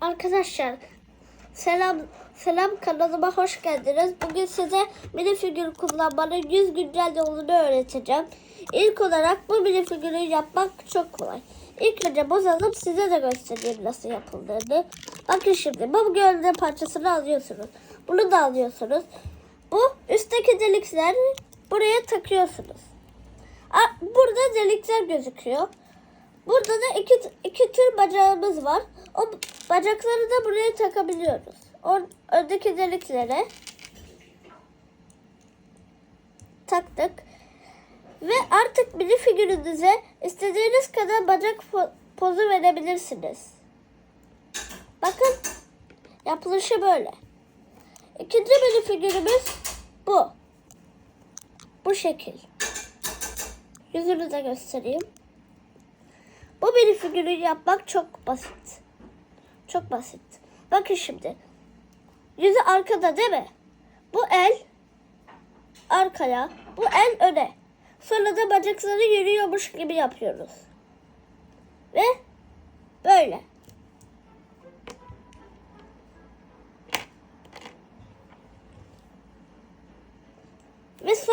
Arkadaşlar selam selam kanalıma hoş geldiniz. Bugün size minifigür kullanmanın 100 güncel yolunu öğreteceğim. İlk olarak bu minifigürü yapmak çok kolay. İlk önce bozalım size de göstereyim nasıl yapıldığını. Bakın şimdi bu gövde parçasını alıyorsunuz. Bunu da alıyorsunuz. Bu üstteki delikleri buraya takıyorsunuz. Burada delikler gözüküyor. Burada da iki tür bacağımız var. O bacakları da buraya takabiliyoruz. O öndeki deliklere taktık. Ve artık mini figürünüze istediğiniz kadar bacak po- pozu verebilirsiniz. Bakın yapılışı böyle. İkinci mini figürümüz bu. Bu şekil. Yüzünü de göstereyim. Bu mini figürü yapmak çok basit. Çok basit. Bakın şimdi. Yüzü arkada değil mi? Bu el arkaya, bu el öne. Sonra da bacakları yürüyormuş gibi yapıyoruz. Ve böyle. Ve son